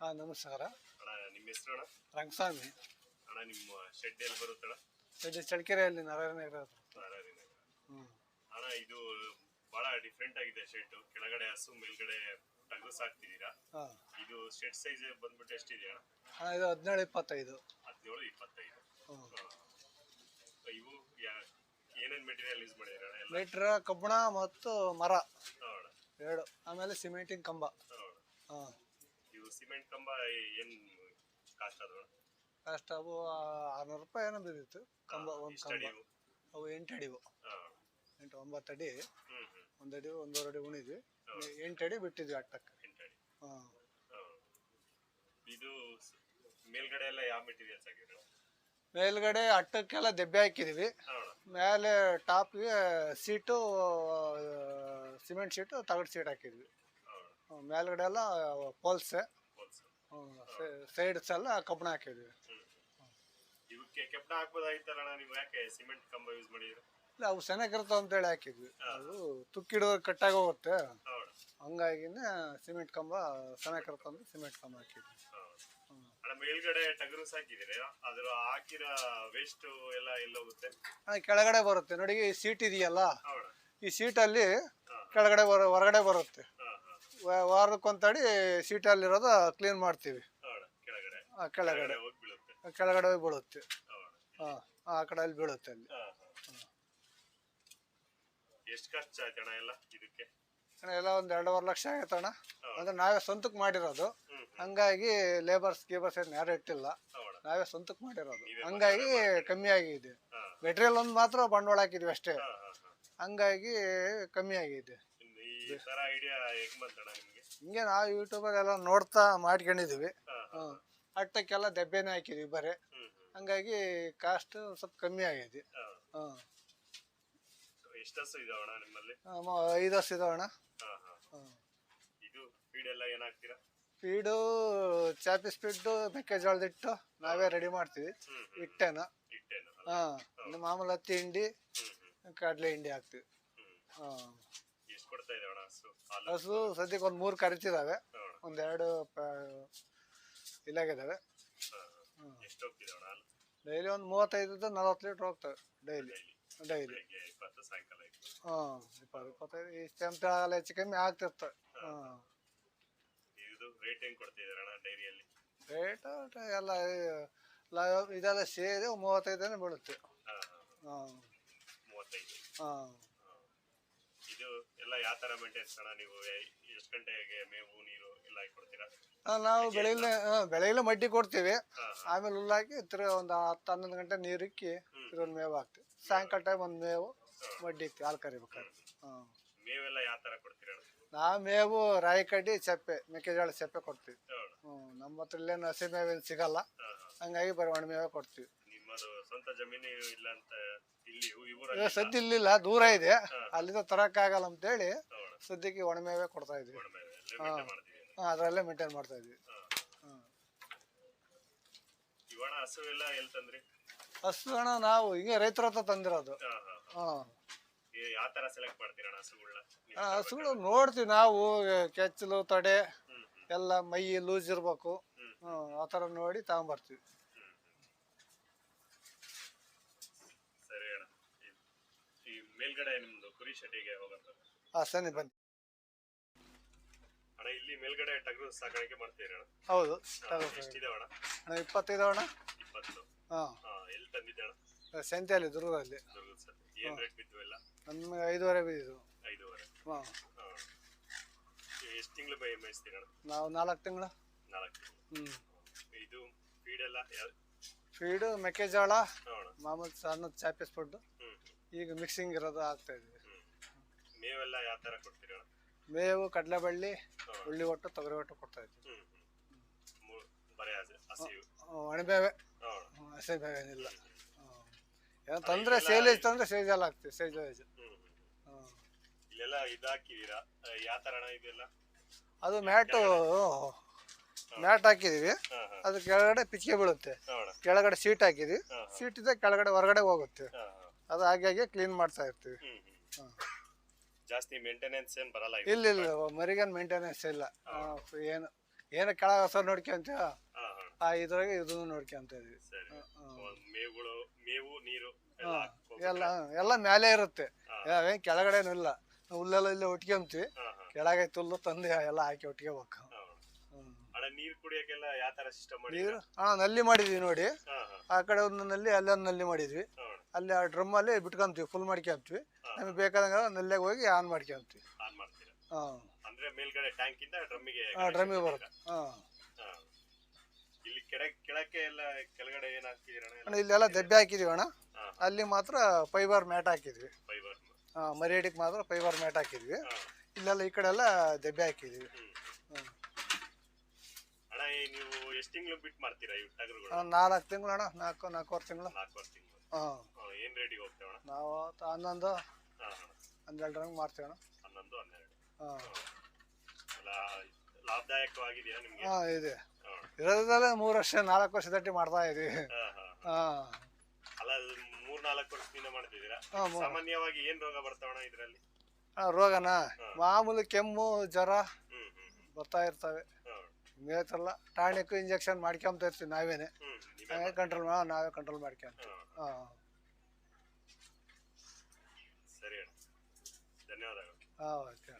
ಹಾಂ ನಮಸ್ಕಾರ. ಅಣ್ಣ ನಿಮ್ಮ ಹೆಸರು ಅಣ್ಣ? ರಂಗಸ್ವಾಮಿ. ಅಣ್ಣ ನಿಮ್ಮ ಶೆಡ್ ಎಲ್ಲಿ ಬರುತ್ತಣ್ಣ ಇದು ಚಳ್ಳಕೆರೆಯಲ್ಲಿ ನಾರಾಯಣ ಇರೋದು ನಾರಾಯಣ ಹ್ಞೂ ಅಣ್ಣ ಇದು ಬಹಳ ಡಿಫ್ರೆಂಟ್ ಆಗಿದೆ ಶೆಡ್ ಕೆಳಗಡೆ ಹಸು ಮೇಲ್ಗಡೆ ಟಗಸ್ ಹಾಕ್ತಿದ್ದೀರಾ ಹಾಂ. ಇದು ಶೆಡ್ ಸೈಜ್ ಬಂದ್ಬಿಟ್ಟು ಎಷ್ಟಿದೆ ಅಣ್ಣ? ಹಾಂ ಇದು ಹದಿನೇಳು ಇಪ್ಪತ್ತೈದು. ಹದಿನೇಳು ಇಪ್ಪತ್ತೈದು. ಹ್ಞೂ. ಇವು ಯಾ- ಏನೇನ್ ಮೆಟೀರಿಯಲ್ ಯೂಸ್ ಮಾಡಿದ್ದೀರಾ ಅಣ್ಣ ಎಲ್ಲ? ಮೀಟ್ರ್ ಕಬ್ಬಣ ಮತ್ತು ಮರ. ಹಾ ಅಣ್ಣ. ಎರಡು. ಆಮೇಲೆ ಸಿಮೆಂಟಿನ ಕಂಬ. ಹಾ ಅಣ್ಣ. ಹಾಂ. ಇವು ಸಿಮೆಂಟ್ ಕಂಬ ಏನ್ ಕಾಸ್ಟ್ ಅದು ಕಾಸ್ಟ್ ಅವು ಆರುನೂರು ರೂಪಾಯಿ ಏನೋ ಬಿದ್ದಿತ್ತು. ಕಂಬ ಒಂದು ಕಂಬ? ಅವು ಎಂಟು ಅಡಿವು. ಎಂಟು ಒಂಬತ್ತು ಅಡಿ. ಹ್ಮ್ ಹ್ಮ್. ಒಂದು ಅಡಿ ಒಂದೂವರೆ ಅಡಿ ಉಣಿದ್ವಿ. ಎಂಟು ಅಡಿ ಬಿಟ್ಟಿದ್ವಿ ಅಟ್ಟಕ್ಕೆ. ಎಂಟು ಅಡಿ. ಹಾಂ. ಹಾ. ಇದು ಸ್- ಮೇಲ್ಗಡೆ ಎಲ್ಲ ಯಾವ ಮೆಟೀರಿಯಲ್ಸ್ ಹಾಕಿದ್ರು? ಮೇಲ್ಗಡೆ ಅಟ್ಟಕ್ಕೆಲ್ಲ ದೆಬ್ಬೆ ಹಾಕಿದ್ವಿ. ಮೇಲೆ ಟಾಪ್ಗೆ ಸೀಟು ಸಿಮೆಂಟ್ ಸೀಟು ತಗಡು ಸೀಟ್ ಹಾಕಿದ್ವಿ. ಮೇಲ್ಗಡೆ ಎಲ್ಲ ಪೋಲ್ಸೆ. ಸೈಡ್ಸ್ ಎಲ್ಲ ಕಬ್ಬಣ ಹಾಕಿದ್ವಿ. ಇವಕ್ಕೆ ಹಾಕ್ಬೋದಾಗಿತ್ತಲ್ಲ ಅಣ್ಣ ನೀವು? ಯಾಕೆ ಸಿಮೆಂಟ್ ಕಂಬ ಯೂಸ್ ಮಾಡಿದ್ರು? ಇಲ್ಲ ಅವು ಅಂತ ಅಂತೇಳಿ ಹಾಕಿದ್ವಿ. ಅದು ತುಕ್ಕಿಡೋ ಕಟ್ಟಾಗಿ ಹೋಗುತ್ತೆ. ಹಂಗಾಗಿನೇ ಸಿಮೆಂಟ್ ಕಂಬ ಚೆನ್ನಾಗಿರ್ತಾವ ಅಂತ ಸಿಮೆಂಟ್ ಕಂಬ ಹಾಕಿದ್ವಿ. ಮೇಲ್ಗಡೆ ಟಗರು ಹಾಕಿದಿರಿ ಅದ್ರ ಹಾಕಿರೋ ವೇಸ್ಟ್ ಎಲ್ಲ ಎಲ್ಲೋಗುತ್ತೆ ಹೋಗುತ್ತೆ? ಕೆಳಗಡೆ ಬರುತ್ತೆ. ನೋಡಿ ಈ ಸೀಟ್ ಇದೆಯಲ್ಲ? ಈ ಸೀಟಲ್ಲಿ ಕೆಳಗಡೆ ಹೊರಗಡೆ ಬರುತ್ತೆ. ವಾರಕ್ಕೊಂತಡಿ ಸೀಟಲ್ಲಿರೋದು ಕ್ಲೀನ್ ಮಾಡ್ತೀವಿ. ಆ, ಕೆಳಗಡೆ. ಹೋಗಿ ಬೀಳುತ್ತೆ. ಆ, ಕೆಳಗಡೆ ಹೋಗಿ ಬೀಳುತ್ತೆ. ಹಾಂ ಆ ಕಡೆ ಅಲ್ಲಿ ಬೀಳುತ್ತೆ ಅಲ್ಲಿ. ಎಷ್ಟು ಖರ್ಚು ಆಯ್ತು ಅಣ್ಣ ಎಲ್ಲ ಇದಕ್ಕೆ? ಅಣ್ಣ, ಎಲ್ಲ ಒಂದು ಎರಡೂವರೆ ಲಕ್ಷ ಆಯ್ತಣ್ಣ ಅಂದ್ರೆ ನಾವೇ ಸ್ವಂತಕ್ಕೆ ಮಾಡಿರೋದು. ಹ್ಮ್ ಹಂಗಾಗಿ ಲೇಬರ್ಸ್ ಗೀಬರ್ಸ್ ಏನು ಯಾರು ಇಟ್ಟಿಲ್ಲ. ನಾವೇ ಸ್ವಂತಕ್ಕೆ ಮಾಡಿರೋದು. ಹಂಗಾಗಿ ಕಮ್ಮಿ ಆಗಿದೆ. ಮೆಟೀರಿಯಲ್ ಒಂದು ಮಾತ್ರ ಬಂಡವಾಳ ಹಾಕಿದ್ವಿ ಅಷ್ಟೇ. ಹಾ ಹಾ ಹಾ. ಹಂಗಾಗಿ ಕಮ್ಮಿ ಆಗಿದೆ. ಈ ತರ ಐಡಿಯಾ ಹೆಂಗ್ ಬಂತಣ್ಣ ನಿಮ್ಗೆ? ಹಿಂಗೆ ನಾವು ಯೂಟ್ಯೂಬ್ ಎಲ್ಲ ನೋಡ್ತಾ ಮಾಡ್ಕೊಂಡಿದ್ದೀವಿ ಹಾ ಹಾ ಹ್ಮ್. ಅಟ್ಟಕ್ಕೆಲ್ಲ ದೆಬ್ಬೆನೇ ಹಾಕಿದ್ವಿ ಬರೀ. ಹ್ಮ್ ಹ್ಮ್. ಹಂಗಾಗಿ ಕಾಸ್ಟ್ ಸ್ವಲ್ಪ ಕಮ್ಮಿ ಆಗೈತಿ ಹಾ. ಹಾಂ ಎಷ್ಟು ಹಸು ಇದಾವಣ್ಣ ನಿಮ್ಮಲ್ಲಿ? ಐದು ವರ್ಷ ಇದಾವಣ್ಣ ಹಾ ಹಾ. ಹಾಂ ಇದು ಫೀಡ್ ಎಲ್ಲ ಏನಾಗ್ತೀರಾ ಫೀಡು ಚಾಪಿ ಸ್ಪೀಡು ಮೆಕ್ಕೆಜೋಳದ ಹಿಟ್ಟು ನಾವೇ ರೆಡಿ ಮಾಡ್ತೀವಿ. ಹ್ಮ್ ಹ್ಮ್ ಹಿಟ್ಟೇನ ಇಟ್ಟೇನು ಹಾಂ. ಮಾಮೂಲು ಹತ್ತಿ ಹಿಂಡಿ ಹ್ಮ್ ಹ್ಮ್. ಕಡಲೆ ಹಿಂಡಿ ಹಾಕ್ತೀವಿ. ಹ್ಮ್. ಹಾಂ ಹಸು ಹಾಲು. ಹಸು ಸದ್ಯಕ್ಕೆ ಒಂದು ಮೂರು ಕರಿತಿದ್ದಾವೆ ಹಾ ಒಂದೆರಡು ಇಲ್ಲಾಗಿದ್ದಾವೆ. ಎಷ್ಟು ಹಾಲು? ಡೈಲಿ ಒಂದು ಮೂವತ್ತೈದು ನಲ್ವತ್ತು ಲೀಟ್ರ್ ಹೋಗ್ತವೆ ಡೈಲಿ. ಡೈಲಿ. ಬೆಳಿಗ್ಗೆ ಇಪ್ಪತ್ತು ಸಾಯಂಕಾಲ ಇಪ್ಪತ್ತು ಹಾಂ ಇಪ್ಪತ್ತು ಇಪ್ಪತ್ತೈದು ಇಷ್ಟು ಎಲ್ಲ ಹೆಚ್ಚು ಕಮ್ಮಿ ಆಗ್ತಿರ್ತವೆ. ಹಾಂ ಇದು ರೇಟ್ ಹೆಂಗ್ ಡೈರಿಯಲ್ಲಿ? ರೇಟ್ ಎಲ್ಲ ಲ- ಇದೆಲ್ಲ ಸೇರಿ ಮೂವತ್ತೈದನೇ ಬೀಳುತ್ತೆ. ಹಾ ಹಾ ಹಾಂ. ಮೂವತ್ತೈದು. ಹಾಂ ಹಾ. ಇದು ಎಲ್ಲ ಯಾವ ತರ ಮೇಂಟೈನ್ಸ್ ಅಣ್ಣ ನೀವು ಎಷ್ಟು ಗಂಟೆಗೆ ಮೇವು ನೀರು ಎಲ್ಲ ಹಾಕಿ ಕೊಡ್ತೀರಾ ನಾವು ಬೆಳಗ್ಗೆ ಬೆಳಗ್ಗೆ ಮಡ್ಡಿ ಕೊಡ್ತೀವಿ. ಆಮೇಲೆ ಹುಲ್ಲು ಹಾಕಿ ತಿರ್ಗಿ ಒಂದು ಹತ್ತು ಹನ್ನೊಂದು ಗಂಟೆ ನೀರು ಇಕ್ಕಿ ತಿರ್ಗಿ ಒಂದು ಮೇವು ಹಾಕ್ತೀವಿ. ಸಾಯಂಕಾಲ ಟೈಮ್ ಒಂದು ಮೇವು ಮಡ್ಡಿ ಇಕ್ತೀವಿ ಹಾಲು ಕರಿಬೇಕಾದ್ರೆ ಹಾಂ. ಮೇವೆಲ್ಲ ಯಾವ ತರ ಕೊಡ್ತೀರಾ? ಅಣ್ಣ ನಾವು ಮೇವು ರಾಯಿ ಕಡ್ಡಿ ಸೆಪ್ಪೆ ಮೆಕ್ಕೆಜೋಳ ಸೆಪ್ಪೆ ಕೊಡ್ತೀವಿ. ಹೌದು. ಹ್ಞೂ ನಮ್ಮ ಹತ್ರ ಇಲ್ಲೇನು ಹಸಿ ಮೇವೇನು ಸಿಗಲ್ಲ. ಹಾ ಹಾ. ಹಂಗಾಗಿ ಬರೀ ಒಣ ಮೇವೇ ಕೊಡ್ತೀವಿ. ನಿಮ್ಮದು ಸ್ವಂತ ಜಮೀನು ಇಲ್ಲ ಅಂತ ಸದ್ಯ ಇಲ್ಲಿಲ್ಲ ದೂರ ಇದೆ. ಅಲ್ಲಿಂದ ತರಕ್ಕಾಗಲ್ಲ ಅಂತೇಳಿ ಹೇಳಿ ಸದ್ಯಕ್ಕೆ ಒಣಮೇವೆ ಕೊಡ್ತಾ ಇದ್ವಿ. ಹಾ. ಅದರಲ್ಲೇ ಮೇಂಟೈನ್ ಮಾಡ್ತಾ ಇದ್ವಿ. ಹಸು ಅಣ್ಣ ನಾವು ಹಿಂಗೆ ರೈತರ ಹತ್ರ ತಂದಿರೋದು. ಹಾ ಹಸುಗಳು ನೋಡ್ತೀವಿ ನಾವು ಕೆಚ್ಚಲು ತೊಡೆ ಎಲ್ಲ ಮೈ ಲೂಸ್ ಇರಬೇಕು. ಆ ಥರ ನೋಡಿ ತಗೊಂಬರ್ತೀವಿ ಹ್ಮ್ ಸರಿ ಅಣ್ಣ ಈ- ಈ ಮೇಲ್ಗಡೆ ನಿಮ್ದು ಕುರಿ ಶೆಟ್ಟಿಗೆ ಹೋಗಂತ ಹಾಂ ಸರಿ ಬನ್ನಿ. ಅಣ್ಣ ಇಲ್ಲಿ ಮೇಲ್ಗಡೆ ಟಗರು ಸಾಕಾಣಿಕೆ ಮಾಡ್ತೀರಿ ಅಣ್ಣ? ಹೌದು ಎಷ್ಟಿದಾವ ಅಣ್ಣ? ಅಣ್ಣ ಇಪ್ಪತ್ತೈದು ಅಣ್ಣ? ಇಪ್ಪತ್ತು. ಹಾಂ. ಹಾ ಎಲ್ಲಿ ತಂದಿದ್ದೆ ಅಣ್ಣ? ಸಂತೆಯಲ್ಲಿ ದುರ್ಗದಲ್ಲಿ. ದುರ್ಗದ ಸರ್ ಏನ್ ರೇಟ್ ಬಿದ್ದು ಎಲ್ಲ? ನಮಗೆ ಐದುವರೆ ಬಿದ್ದಿದ್ದು. ಐದೂವರೆ. ಹಾಂ. ಹಾ. ಎಷ್ಟು ತಿಂಗಳು ಬೈ ಮೇಯಿಸ್ತೀರಿ ಅಣ್ಣ? ನಾವು ನಾಲ್ಕು ತಿಂಗಳು. ನಾಲ್ಕು ತಿಂಗಳು. ಹ್ಞೂ ಇದು ಫೀಡ್ ಎಲ್ಲ ಯಾವ ಫೀಡು ಮೆಕ್ಕೆಜೋಳ ಹಾ ಅಣ್ಣ. ಮಾಮೂಲು ಸಣ್ಣದ ಚಾಪೀಸ್ ಫುಡ್ಡು ಹ್ಮ್. ಈಗ ಮಿಕ್ಸಿಂಗ್ ಇರೋದು ಆಗ್ತಾ ಇದೆ. ಮೇವೆಲ್ಲ ಯಾವ ತರ ಕೊಡ್ತೀರಿ? ಮೇವು ಕಡಲೆ ಬಳ್ಳಿ ಉಳ್ಳಿ ಒಟ್ಟು ತೊಗರಿ ಒಟ್ಟು ಕೊಡ್ತಾ ಇದ್ವಿ ಒಣಬೇವೆ. ಹಸಿ ಬೇವೆ ಏನಿಲ್ಲ. ಏನೋ ತಂದ್ರೆ ಸೇಲೇಜ್ ತಂದ್ರೆ ಸೇಜಲ್ಲಿ ಆಗ್ತೀವಿ ಸೇಜ್ ಹ್ಮ್ ಇಲ್ಲೆಲ್ಲ ಇದಾಕಿದೀರಾ? ಯಾವ ಅಣ್ಣ ಇದೆಲ್ಲ? ಅದು ಮ್ಯಾಟು ಮ್ಯಾಟ್ ಹಾಕಿದೀವಿ. ಅದು ಕೆಳಗಡೆ ಪಿಚ್ಕೆ ಬೀಳುತ್ತೆ. ಕೆಳಗಡೆ ಸೀಟ್ ಹಾಕಿದ್ವಿ. ಸೀಟ್ ಇದೆ ಕೆಳಗಡೆ ಹೊರಗಡೆ ಹೋಗುತ್ತೆ. ಅದು ಹಾಗೆ ಹಾಗೆ ಕ್ಲೀನ್ ಮಾಡ್ತಾ ಇರ್ತೀವಿ. ಹ್ಮ್. ಜಾಸ್ತಿ ಮೇಂಟೆನೆನ್ಸ್ ಏನು ಬರಲ್ಲ ಇಲ್ಲ ಇಲ್ಲ ಮರಿಗನ್ ಮೇಂಟೆನೆನ್ಸ್ ಇಲ್ಲ. ಆ, ಏನು ಏನು ಕೆಳಗೆ ಹೊಸ ನೋಡ್ಕೊಂತೀವ ಹಾ ಹಾ. ಆ ಇದ್ರಾಗೆ ಇದನ್ನು ನೋಡ್ಕೊಂತ ಇದೀವಿ ಸರಿ. ಒಂದ್ ಮೇವುಗಳು ಮೇವು ನೀರು ಎಲ್ಲ ಹಾ, ಹಾಕ್ಬೇಕು. ಎಲ್ಲ ಎಲ್ಲ ಮೇಲೆ ಇರುತ್ತೆ. ಏನ್ ಕೆಳಗಡೆನೂ ಇಲ್ಲ. ನಾವು ಹುಲ್ಲೆಲ್ಲ ಇಲ್ಲೇ ಒಟ್ಕೊಂತೀವಿ. ಹಾ ಹಾ. ಕೆಳಗೆ ತುಲ್ಲು ತಂದು ಎಲ್ಲ ಹಾಕಿ ಒಟ್ಕೋಬೇಕು. ಅಣ್ಣ ನೀರ್ ಕುಡಿಯಕ್ಕೆಲ್ಲ ಯಾವ ತರ ಸಿಸ್ಟಮ್ ನೀರು? ಹಾ ನಲ್ಲಿ ಮಾಡಿದ್ವಿ ನೋಡಿ. ಹಾ ಹಾ. ಆ ಕಡೆ ಒಂದು ನಲ್ಲಿ ಅಲ್ಲಿ ಒಂದು ನಲ್ಲಿ ಮಾಡಿದ್ವಿ. ಅಲ್ಲಿ ಆ ಡ್ರಮ್ ಅಲ್ಲಿ ಬಿಟ್ಕೊಂತೀವಿ ಫುಲ್ ಮಾಡ್ಕೊಂತೀವಿ. ನಮಗೆ ಬೇಕಾದಾಗ ನಲ್ಲಿಗೆ ಹೋಗಿ ಆನ್ ಮಾಡ್ಕೊಂತೀವಿ ಆನ್ ಮಾಡ್ತೀರಾ? ಹಾಂ. ಅಂದ್ರೆ ಮೇಲ್ಗಡೆ ಟ್ಯಾಂಕ್ ಇಂದ ಡ್ರಮ್ಮಿಗೆ ಹಾಂ ಡ್ರಮ್ಮಿಗೆ ಬರುತ್ತೆ. ಹಾಂ. ಇಲ್ಲಿ ಕೆಳ ಕೆಳಕ್ಕೆ ಎಲ್ಲ ಕೆಳಗಡೆ ಏನ್ ಹಾಕ್ತಿದ್ದೀರಣ್ಣ ಅಣ್ಣ? ಇಲ್ಲೆಲ್ಲ ದಬ್ಬೆ ಹಾಕಿದೀವಿ ಅಣ್ಣ. ಅಲ್ಲಿ ಮಾತ್ರ ಫೈಬರ್ ಮ್ಯಾಟ್ ಹಾಕಿದ್ವಿ. ಫೈಬರ್ ಹಾಂ ಮರಿಯಡಿಗೆ ಮಾತ್ರ ಫೈಬರ್ ಮ್ಯಾಟ್ ಹಾಕಿದ್ವಿ. ಇಲ್ಲೆಲ್ಲ ಈ ಕಡೆ ಎಲ್ಲ ದಬ್ಬೆ ಹಾಕಿದ್ವಿ ಹ್ಮ್ ಹ್ಮ್. ಅಣ್ಣ ಈ ನೀವು ಎಷ್ಟ್ ತಿಂಗಳು ಬಿಟ್ ಮಾಡ್ತೀರಾ ಇವ್ ಟಗರುಗಳು? ನಾಲ್ಕು ತಿಂಗಳು ಅಣ್ಣ ನಾಲ್ಕು ನಾಲ್ಕೂವರೆ ತಿಂಗಳು. ನಾಲ್ಕುವರೆ ತಿಂಗಳು. ಹಾಂ. ಏನ್ ರೇಟಿಗೆ ಹೋಗ್ತೇವೆ ಅಣ್ಣ? ನಾವು ತ- ಹನ್ನೊಂದು ಹಾ ಹಾ. ಹನ್ನೆರಡು ರಂಗ್ ಮಾಡ್ತೀವಿ ಅಣ್ಣ. ಹನ್ನೊಂದು ಹನ್ನೆರಡು. ಹಾಂ. ಲಾಭದಾಯಕವಾಗಿದೆಯಾ ನಿಮ್ಗೆ? ಹಾಂ ಇದೆ. ಹಾ. ಇರೋದ್ರಲ್ಲೇ ಮೂರು ವರ್ಷ ನಾಲ್ಕು ವರ್ಷ ತಟ್ಟಿ ಮಾಡ್ತಾ ಇದೀವಿ ಹಾ ಹಾ ಹಾಂ. ಅಲ್ಲ ಮೂರು ನಾಲ್ಕು ವರ್ಷದಿಂದ ಮಾಡ್ತಿದ್ದೀರಾ? ಹಾಂ ಸಾಮಾನ್ಯವಾಗಿ ಏನ್ ರೋಗ ಬರ್ತಾವಣ ಇದರಲ್ಲಿ? ಆ, ರೋಗನ? ಮಾಮೂಲಿ ಕೆಮ್ಮು ಜ್ವರ ಹ್ಮ್ ಹ್ಮ್ ಹ್ಮ್. ಬರ್ತಾ ಇರ್ತವೆ. ಹಾ. ಮೇತಲ್ಲ ಟಾಣಿಕ್ ಇಂಜೆಕ್ಷನ್ ಮಾಡ್ಕೊಂತ ಇರ್ತೀವಿ ನಾವೇನೆ. ನೀವೇ ಕಂಟ್ರೋಲ್ ನಾವೇ ಕಂಟ್ರೋಲ್ ಮಾಡ್ಕೊಂತ. ಹಾಂ. ಸರಿ ಧನ್ಯವಾದಗಳು. ಹಾಂ ಓಕೆ